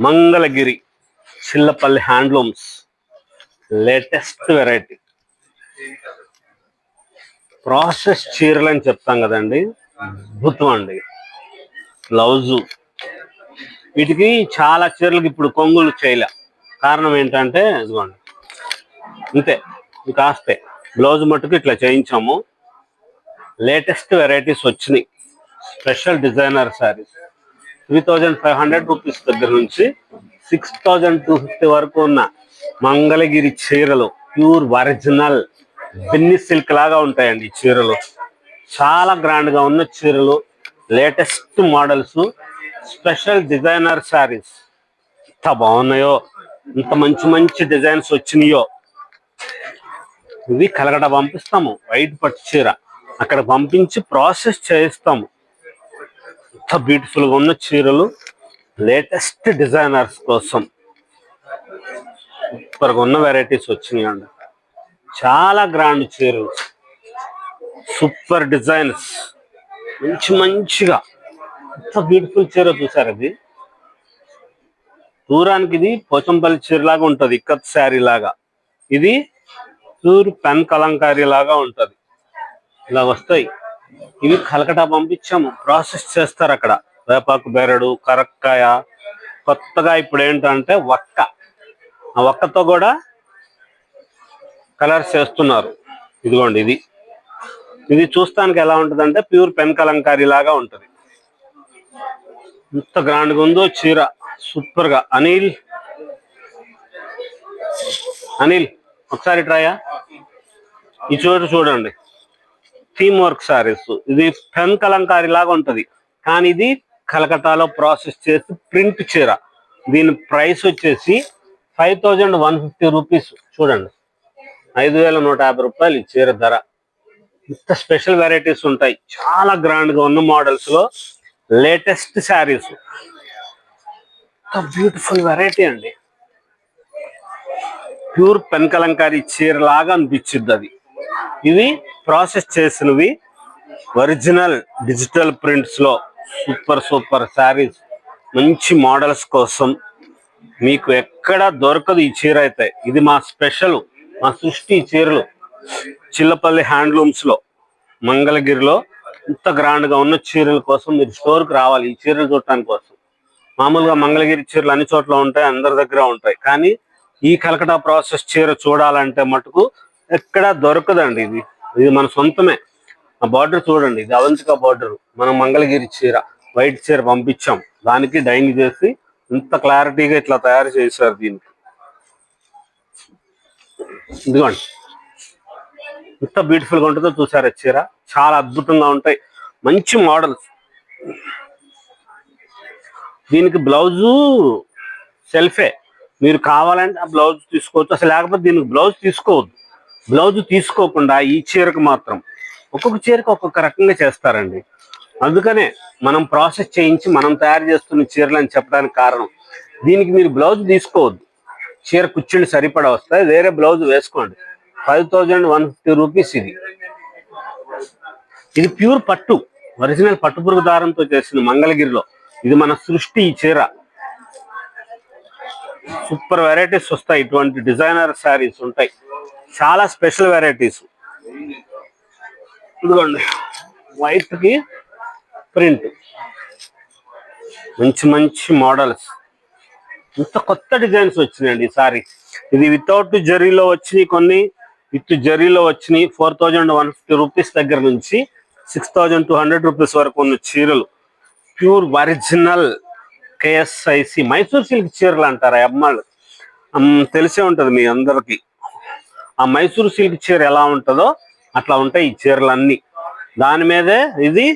Mangalagiri Chillapalli handlooms latest variety process చీరలు అని చెప్తాం కదండి. అద్భుతం అండి. బ్లౌజు వీటికి చాలా చీరలకు ఇప్పుడు కొంగులు చేయలే. కారణం ఏంటంటే ఇదిగోండి. అంతే ఇది కాస్తే బ్లౌజ్ మట్టుకు ఇట్లా చేయించాము. లేటెస్ట్ వెరైటీస్ వచ్చినాయి. Special designer saris three thousand five hundred rupees దగ్గర నుంచి సిక్స్ థౌజండ్ టూ ఫిఫ్టీ వరకు ఉన్న మంగళగిరి చీరలు ప్యూర్ ఒరిజినల్ బిన్ని సిల్క్ లాగా ఉంటాయండి చీరలు. చాలా గ్రాండ్గా ఉన్న చీరలు latest models special designer saris. ఎంత బాగున్నాయో ఇంత మంచి మంచి డిజైన్స్ వచ్చినాయో. ఇవి కలగడ పంపిస్తాము వైట్ పట్టు చీర. అక్కడ పంపించి ప్రాసెస్ చేయిస్తాము. ఎంత బ్యూటిఫుల్గా ఉన్న చీరలు లేటెస్ట్ డిజైనర్స్ కోసం. సూపర్గా ఉన్న వెరైటీస్ వచ్చినాయి అండి చాలా గ్రాండ్ చీరలు. సూపర్ డిజైన్స్ మంచి మంచిగా. ఎంత బ్యూటిఫుల్ చీర చూసారు అది? దూరానికి ఇది పోచంపల్లి చీర లాగా ఉంటుంది ఇక్కత్ శారీ లాగా. ఇది ప్యూర్ పెన్ కలంకారీ లాగా ఉంటది. ఇలా వస్తాయి. ఇవి కలకటా పంపించాము. ప్రాసెస్ చేస్తారు అక్కడ. వేపాకు బెరడు కరక్కాయ. కొత్తగా ఇప్పుడు ఏంటంటే వక్క. ఆ వక్కతో కూడా కలర్స్ చేస్తున్నారు ఇదిగోండి ఇది. ఇది చూస్తానికి ఎలా ఉంటదంటే ప్యూర్ పెన్ కలంకారీ లాగా ఉంటుంది. ఎంత గ్రాండ్గా ఉందో చీర. సూపర్గా అనిల్. అనిల్ ఒకసారి ట్రాయా ఈ చోటు చూడండి. థీమ్ వర్క్ సారీస్ ఇది పెన్ కలంకారీ లాగా ఉంటుంది కానీ ఇది కలకత్తాలో ప్రాసెస్ చేసి ప్రింట్ చీర దీని ప్రైస్ వచ్చేసి five thousand one fifty rupees చూడండి ఐదు వేల నూట యాభై రూపాయలు ఈ చీర ధర ఇంత స్పెషల్ వెరైటీస్ ఉంటాయి చాలా గ్రాండ్గా ఉన్న మోడల్స్లో లేటెస్ట్ శారీస్ బ్యూటిఫుల్ వెరైటీ అండి ప్యూర్ పెన్ కలంకారీ చీర లాగా అనిపించింది అది ఇవి ప్రాసెస్ చేసినవి original digital ప్రింట్స్లో. Super super saris. మంచి మోడల్స్ కోసం మీకు ఎక్కడ దొరకదు ఈ చీర అయితే. ఇది మా స్పెషల్ మా సృష్టి చీరలు. చిల్లపల్లి హ్యాండ్లూమ్స్లో మంగళగిరిలో ఇంత గ్రాండ్గా ఉన్న చీరల కోసం మీరు స్టోర్కి రావాలి ఈ చీరలు చూడటానికి కోసం. మామూలుగా మంగళగిరి చీరలు అన్ని చోట్ల ఉంటాయి అందరి దగ్గర ఉంటాయి. కానీ ఈ కలకటా ప్రాసెస్ చీర చూడాలంటే మటుకు ఎక్కడ దొరకదండి ఇది. ఇది మన సొంతమే. ఆ బార్డర్ చూడండి ఇది అవంతిక బార్డర్. మనం మంగళగిరి చీర వైట్ చీర పంపించాం. దానికి డైంగ్ చేసి ఇంత క్లారిటీగా ఇట్లా తయారు చేశారు దీనికి. ఇదిగోండి. ఎంత బ్యూటిఫుల్గా ఉంటుందో చూసారా చీర? చాలా అద్భుతంగా ఉంటాయి. మంచి మోడల్స్ దీనికి బ్లౌజు సెల్ఫే మీరు కావాలంటే ఆ బ్లౌజ్ తీసుకోవచ్చు. అసలు లేకపోతే దీనికి బ్లౌజ్ తీసుకోవద్దు. బ్లౌజ్ తీసుకోకుండా ఈ చీరకు మాత్రం ఒక్కొక్క చీరకు ఒక్కొక్క రకంగా చేస్తారండి. అందుకనే మనం ప్రాసెస్ చేయించి మనం తయారు చేస్తున్న చీరలు అని చెప్పడానికి కారణం దీనికి మీరు బ్లౌజ్ తీసుకోవద్దు. చీర కుచ్చిళ్ళు సరిపడా వస్తాయి వేరే బ్లౌజ్ వేసుకోండి. Five thousand one fifty rupees ఇది. ఇది ప్యూర్ పట్టు ఒరిజినల్ పట్టు పురుగు దారంతో చేసిన మంగళగిరిలో. ఇది మన సృష్టి ఈ చీర. సూపర్ వెరైటీస్ వస్తాయి ఇటువంటి డిజైనర్ శారీస్ ఉంటాయి. చాలా స్పెషల్ వెరైటీస్. ఇదిగోండి వైట్కి ప్రింట్ మంచి మంచి మోడల్స్ ఇంత కొత్త డిజైన్స్ వచ్చినాయండి ఈసారి ఇది వితౌట్ జరీలో వచ్చినాయి కొన్ని విత్ జరీలో వచ్చినాయి. Four thousand one fifty rupees దగ్గర నుంచి six thousand two hundred rupees వరకు ఉన్న చీరలు. Pure original KSIC Mysore silk చీరలు అంటారు అమ్మాళ్ళు? తెలిసే ఉంటుంది మీ అందరికీ. ఆ మైసూర్ సిల్క్ చీర ఎలా ఉంటుందో అట్లా ఉంటాయి ఈ చీరలన్నీ. దాని మీదే ఇది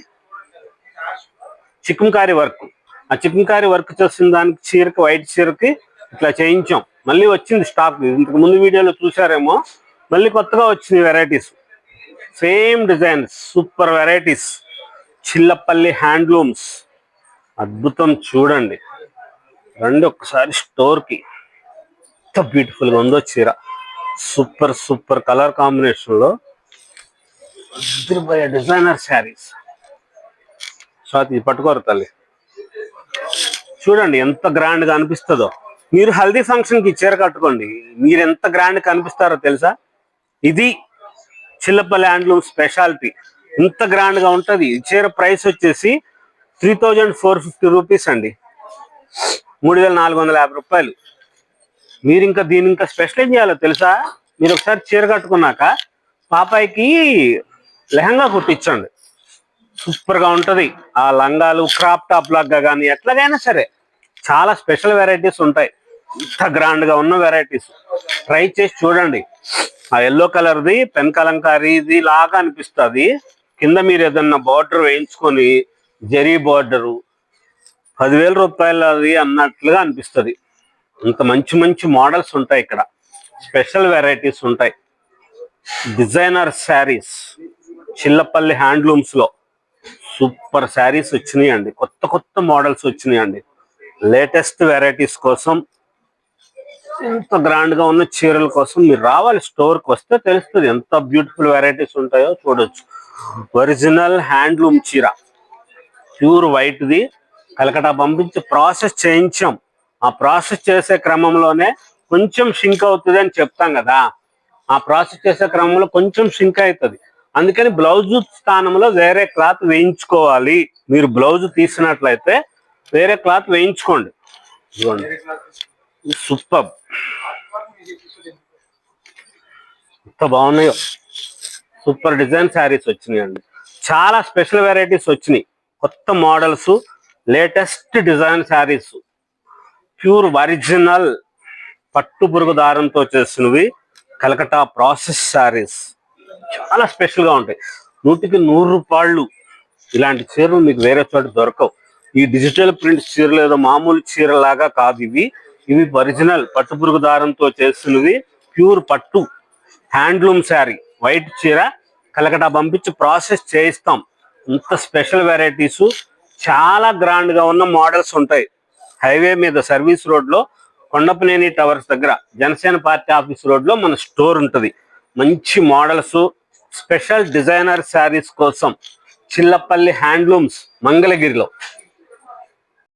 చికెన్కారీ వర్క్. ఆ చికెన్కారీ వర్క్ చేసిన దానికి చీరకి వైట్ చీరకి ఇట్లా చేయించాం. మళ్ళీ వచ్చింది స్టాక్ ఇంతకు ముందు వీడియోలో చూసారేమో మళ్ళీ కొత్తగా వచ్చింది varieties same designs super varieties Chillapalli handlooms అద్భుతం చూడండి. రండి ఒకసారి స్టోర్కి ఎంత బ్యూటిఫుల్గా ఉందో చీర. సూపర్ సూపర్ కలర్ కాంబినేషన్లో అదిరిపోయే డిజైనర్ శారీస్. స్వాతి పట్టుకోరు తల్లి. చూడండి ఎంత గ్రాండ్గా అనిపిస్తుందో. మీరు హల్దీ ఫంక్షన్కి చీర కట్టుకోండి. మీరు ఎంత గ్రాండ్ కనిపిస్తారో తెలుసా? ఇది చిల్లపల్లి హ్యాండ్లూమ్ స్పెషాలిటీ. ఇంత గ్రాండ్గా ఉంటుంది. ఈ చీర ప్రైస్ వచ్చేసి three thousand four fifty rupees అండి. మూడు వేల నాలుగు వందల యాభై రూపాయలు. మీరు ఇంకా దీని ఇంకా స్పెషల్ ఏం చేయాలో తెలుసా? మీరు ఒకసారి చీర కట్టుకున్నాక పాపాయికి లెహంగా కుట్టించండి. సూపర్గా ఆ లంగాలు క్రాప్ టాప్ లాగా కానీ ఎట్లాగైనా సరే చాలా స్పెషల్ వెరైటీస్ ఉంటాయి. ఇంత గ్రాండ్గా ఉన్న వెరైటీస్. ట్రై చేసి చూడండి. ఆ ఎల్లో కలర్ది పెన్ కలంకారీది లాగా అనిపిస్తుంది. కింద మీరు ఏదన్నా బార్డర్ వేయించుకొని జరీ బార్డరు పదివేల రూపాయలది అన్నట్లుగా అనిపిస్తుంది. ఇంత మంచి మంచి మోడల్స్ ఉంటాయి ఇక్కడ. స్పెషల్ వెరైటీస్ ఉంటాయి. డిజైనర్ శారీస్ చిల్లపల్లి హ్యాండ్లూమ్స్లో సూపర్ శారీస్ వచ్చినాయండి. కొత్త కొత్త మోడల్స్ వచ్చినాయండి. లేటెస్ట్ వెరైటీస్ కోసం ఎంత గ్రాండ్గా ఉన్న చీరల కోసం మీరు రావాలి. స్టోర్కి వస్తే తెలుస్తుంది ఎంత బ్యూటిఫుల్ వెరైటీస్ ఉంటాయో చూడొచ్చు. ఒరిజినల్ హ్యాండ్లూమ్ చీర. ప్యూర్ వైట్ ది కలకటా పంపించి ప్రాసెస్ చేయించాం. ఆ ప్రాసెస్ చేసే క్రమంలోనే కొంచెం షింక్ అవుతుంది అని చెప్తాం కదా. ఆ ప్రాసెస్ చేసే క్రమంలో కొంచెం షింక్ అవుతుంది. అందుకని బ్లౌజ్ స్థానంలో వేరే క్లాత్ వేయించుకోవాలి. మీరు బ్లౌజ్ తీసినట్లయితే వేరే క్లాత్ వేయించుకోండి. సూపర్. ఎంత బాగున్నాయో. సూపర్ డిజైన్ శారీస్ వచ్చినాయి అండి చాలా స్పెషల్ వెరైటీస్ వచ్చినాయి. కొత్త models latest design saris. Pure original పట్టు పురుగు దారంతో చేసినవి కలకటా ప్రాసెస్ శారీస్. చాలా స్పెషల్గా ఉంటాయి. నూటికి నూరు రూపాయలు ఇలాంటి చీరలు మీకు వేరే చోట దొరకవు. ఈ డిజిటల్ ప్రింట్ చీరలు ఏదో మామూలు చీరలాగా కాదు ఇవి. ఇవి ఒరిజినల్ పట్టు పురుగు దారంతో చేసినవి ప్యూర్ పట్టు హ్యాండ్లూమ్ శారీ. వైట్ చీర కలకటా పంపించి ప్రాసెస్ చేయిస్తాం. ఇంత స్పెషల్ వెరైటీస్ చాలా గ్రాండ్గా ఉన్న మోడల్స్ ఉంటాయి. హైవే మీద సర్వీస్ రోడ్లో కొండపనేని టవర్స్ దగ్గర జనసేన పార్టీ ఆఫీస్ రోడ్లో మన స్టోర్ ఉంటది. మంచి మోడల్స్ స్పెషల్ డిజైనర్ శారీస్ కోసం చిల్లపల్లి హ్యాండ్లూమ్స్ మంగళగిరిలో.